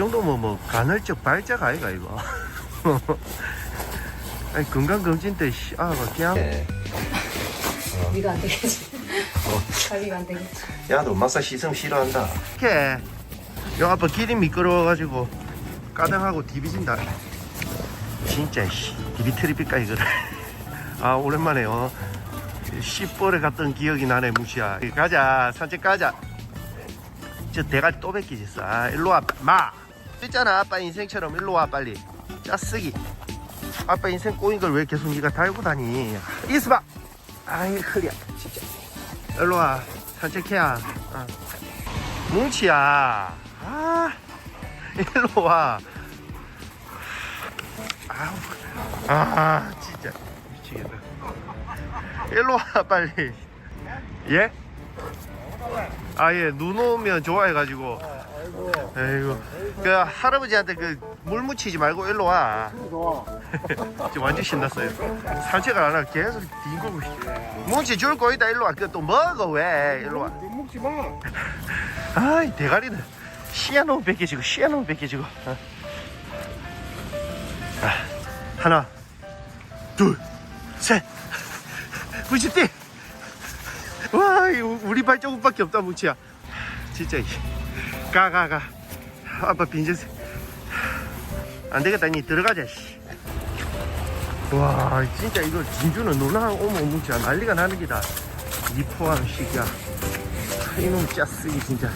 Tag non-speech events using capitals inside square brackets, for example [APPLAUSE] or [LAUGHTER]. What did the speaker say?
정도면 뭐 간헐적 발작 아이가 이거. [LAUGHS] 아니 건강검진 때 씨, 아 그냥 네가 안 되겠지. 자기가 안 되겠지. 야너 마사 시슴 싫어한다. 이렇게 요 아빠 길이 미끄러워가지고 까당하고 디비진다. 진짜 씨. 디비 트리필까 이거를. [LAUGHS] 아 오랜만에 어. 씨뻘에 갔던 기억이 나네 무시야. 가자 산책 가자. 저 대가리 또 뺏기졌어 아 일로 와 마 있잖아 아빠 인생처럼 일로 와 빨리. 짜쓰기. 아빠 인생 꼬인 걸 왜 계속 네가 달고 다니? 있어봐 아이 허리야. 진짜. 일로 와. 산책해야. 어. 뭉치야. 아 일로 와. 아우. 아 진짜. 미치겠다. 일로 와 빨리. 예? 아예. 눈 오면 좋아해가지고 아이고. 그 할아버지한테 그 물 묻히지 말고 일로 와. 지금 완전 신났어요. 산책을 안 하고 계속 뒹굴고 있어. 뭉치 줄 거이다 일로 와. 그거 또 먹어 왜? 일로 와. 먹지 마. [LAUGHS] 아이 대가리는 씨야 너무 뺏겨지고 씨야 너무 뺏겨지고. 어. 아, 하나 둘셋. 무지띠. 와 이거 우리 발자국밖에 없다 무치야. 진짜 가 가 가. 아빠 빈셋 안 되겠다. 니 들어가자 씨. 와 진짜 이거 진주는 누나 오면 무치야. 난리가 나는 기다. 니 포함 시기야. 이놈 짜쓰기 진짜